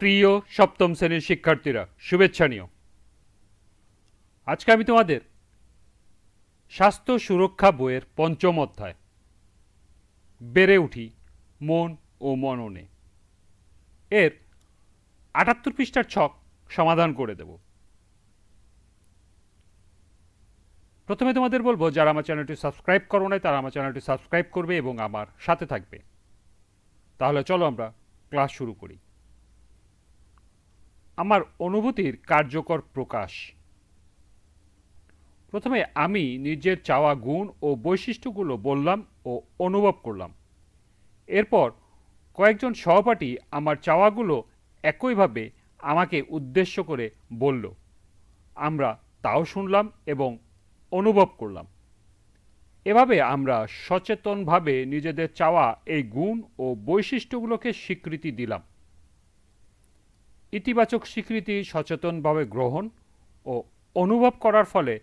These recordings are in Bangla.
প্রিয় সপ্তম শ্রেণির শিক্ষার্থীরা, শুভেচ্ছা নিও। আজকে আমি তোমাদের স্বাস্থ্য সুরক্ষা বইয়ের পঞ্চম অধ্যায়, বেড়ে উঠি মন ও মননে। এর আটাত্তর পৃষ্ঠার ছক সমাধান করে দেব। প্রথমে তোমাদের বলব, যারা আমার চ্যানেলটি সাবস্ক্রাইব করো নাই, তারা আমার চ্যানেলটি সাবস্ক্রাইব করবে এবং আমার সাথে থাকবে। তাহলে চলো আমরা ক্লাস শুরু করি। আমার অনুভূতির কার্যকর প্রকাশ। প্রথমে আমি নিজের চাওয়া গুণ ও বৈশিষ্ট্যগুলো বললাম ও অনুভব করলাম। এরপর কয়েকজন সহপাঠী আমার চাওয়াগুলো একইভাবে আমাকে উদ্দেশ্য করে বলল, আমরা তাও শুনলাম এবং অনুভব করলাম। এভাবে আমরা সচেতনভাবে নিজেদের চাওয়া, এই গুণ ও বৈশিষ্ট্যগুলোকে স্বীকৃতি দিলাম। ইতিবাচক স্বীকৃতি সচেতনভাবে গ্রহণ ও অনুভব করার ফলে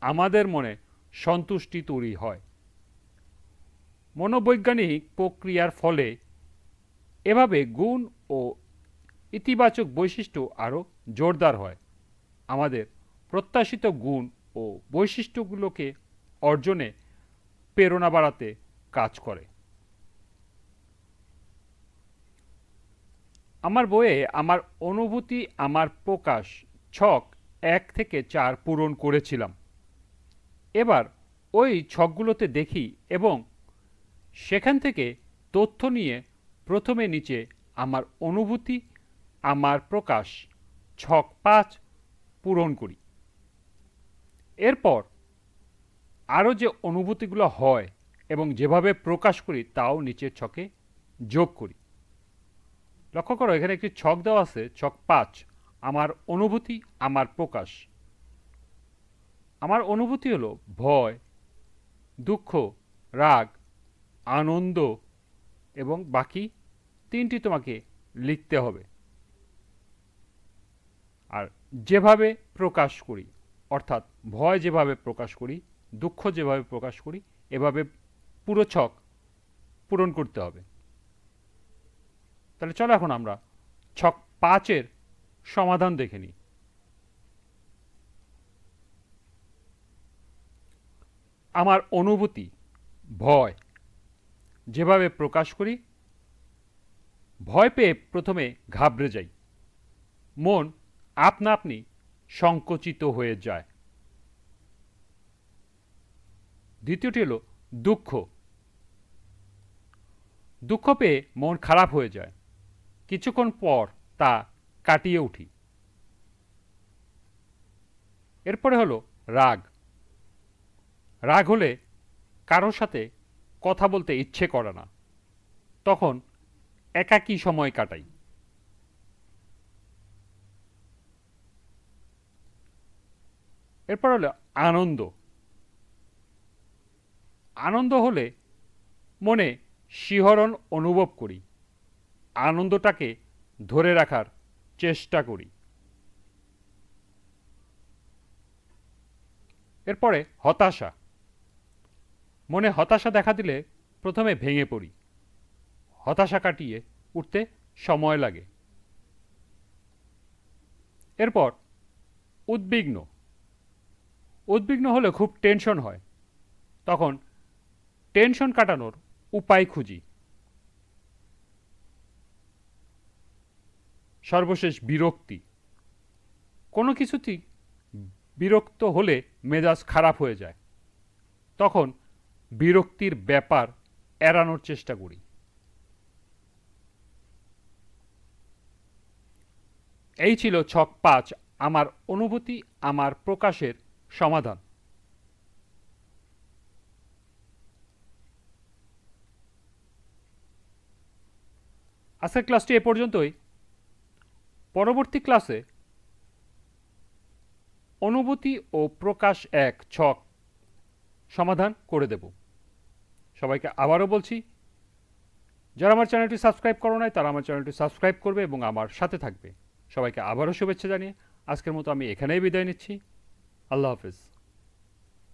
আমাদের মনে সন্তুষ্টি তৈরি হয়। মনোবৈজ্ঞানিক প্রক্রিয়ার ফলে এভাবে গুণ ও ইতিবাচক বৈশিষ্ট্য আরও জোরদার হয়। আমাদের প্রত্যাশিত গুণ ও বৈশিষ্ট্যগুলোকে অর্জনে প্রেরণা বাড়াতে কাজ করে। আমার বইয়ে আমার অনুভূতি, আমার প্রকাশ ছক এক থেকে চার পূরণ করেছিলাম। এবার ওই ছকগুলোতে দেখি এবং সেখান থেকে তথ্য নিয়ে প্রথমে নিচে আমার অনুভূতি, আমার প্রকাশ ছক পাঁচ পূরণ করি। এরপর আরও যে অনুভূতিগুলো হয় এবং যেভাবে প্রকাশ করি তাও নিচের ছকে যোগ করি। লক্ষ্য করো, এখানে একটি ছক দেওয়া আছে, ছক পাঁচ। আমার অনুভূতি, আমার প্রকাশ। আমার অনুভূতি হলো ভয়, দুঃখ, রাগ, আনন্দ এবং বাকি তিনটি তোমাকে লিখতে হবে। আর যেভাবে প্রকাশ করি, অর্থাৎ ভয় যেভাবে প্রকাশ করি, দুঃখ যেভাবে প্রকাশ করি, এভাবে পুরো ছক পূরণ করতে হবে। তাহলে চলো এখন আমরা ছক পাঁচের সমাধান দেখে নিই। আমার অনুভূতি, ভয়, যেভাবে প্রকাশ করি, ভয় পেয়ে প্রথমে ঘাবড়ে যাই। মন আপনা আপনি সংকুচিত হয়ে যায়। দ্বিতীয়টি হলো দুঃখ। দুঃখ পেয়ে মন খারাপ হয়ে যায়। কিছুক্ষণ পর তা কাটিয়ে উঠি। এরপরে হলো রাগ। রাগ হলে কারোর সাথে কথা বলতে ইচ্ছে করে না। তখন একাকী সময় কাটাই। এরপর হলো আনন্দ। আনন্দ হলে মনে শিহরণ অনুভব করি। আনন্দটাকে ধরে রাখার চেষ্টা করি। এরপরে হতাশা। মনে হতাশা দেখা দিলে প্রথমে ভেঙে পড়ি। হতাশা কাটিয়ে উঠতে সময় লাগে। এরপর উদ্বিগ্ন। উদ্বিগ্ন হলে খুব টেনশন হয়। তখন টেনশন কাটানোর উপায় খুঁজি। সর্বশেষ বিরক্তি। কোনো কিছুতেই বিরক্ত হলে মেজাজ খারাপ হয়ে যায়। তখন বিরক্তির ব্যাপার এড়ানোর চেষ্টা করি। এই ছিল ছক পাঁচ, আমার অনুভূতি, আমার প্রকাশের সমাধান। আজকের ক্লাসটি এ পর্যন্তই। পরবর্তী ক্লাসে অনুভূতি ও প্রকাশ এক ছক সমাধান করে দেব। সবাইকে আবারও বলছি, যারা আমার চ্যানেলটি সাবস্ক্রাইব করো নাই, তারা আমার চ্যানেলটি সাবস্ক্রাইব করবে এবং আমার সাথে থাকবে। সবাইকে আবারও শুভেচ্ছা জানিয়ে আজকের মতো আমি এখানেই বিদায় নিচ্ছি। আল্লাহ হাফিজ।